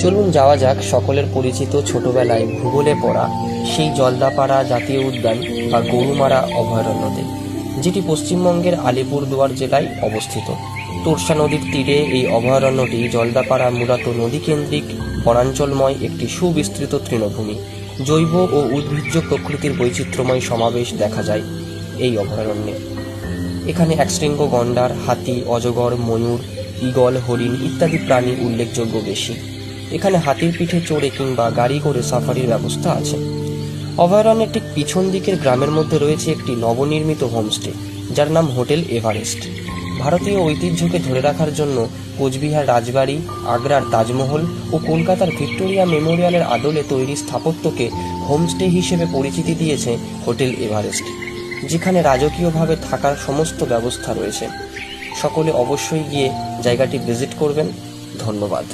চলুন যাওয়া যাক সকলের পরিচিত ছোটবেলায় ভূগোলে পড়া সেই জলদাপাড়া জাতীয় উদ্যান বা গরুমারা অভয়ারণ্যতে, যেটি পশ্চিমবঙ্গের আলিপুরদুয়ার জেলায় অবস্থিত। তোরসা নদীর তীরে এই অভয়ারণ্যটি জলদাপাড়া মূলত নদীকেন্দ্রিক, বনাঞ্চলময় একটি সুবিস্তৃত তৃণভূমি। জৈব ও উদ্ভিজ্জ প্রকৃতির বৈচিত্র্যময় সমাবেশ দেখা যায় এই অভয়ারণ্যে। এখানে একশৃঙ্গ গন্ডার, হাতি, অজগর, ময়ূর, ঈগল, হরিণ ইত্যাদি প্রাণী উল্লেখযোগ্য বেশি। এখানে হাতির পিঠে চড়ে কিংবা গাড়ি করে সাফারির ব্যবস্থা আছে। অভয়ারণ্যের ঠিক পিছন দিকের গ্রামের মধ্যে রয়েছে একটি নবনির্মিত হোমস্টে, যার নাম হোটেল এভারেস্ট। ভারতীয় ঐতিহ্যকে ধরে রাখার জন্য কোচবিহার রাজবাড়ি, আগ্রার তাজমহল ও কলকাতার ভিক্টোরিয়া মেমোরিয়ালের আদলে তৈরি স্থাপত্যকে হোমস্টে হিসেবে পরিচিতি দিয়েছে হোটেল এভারেস্ট, যেখানে রাজকীয়ভাবে থাকার সমস্ত ব্যবস্থা রয়েছে। সকলে অবশ্যই গিয়ে জায়গাটি ভিজিট করবেন। ধন্যবাদ।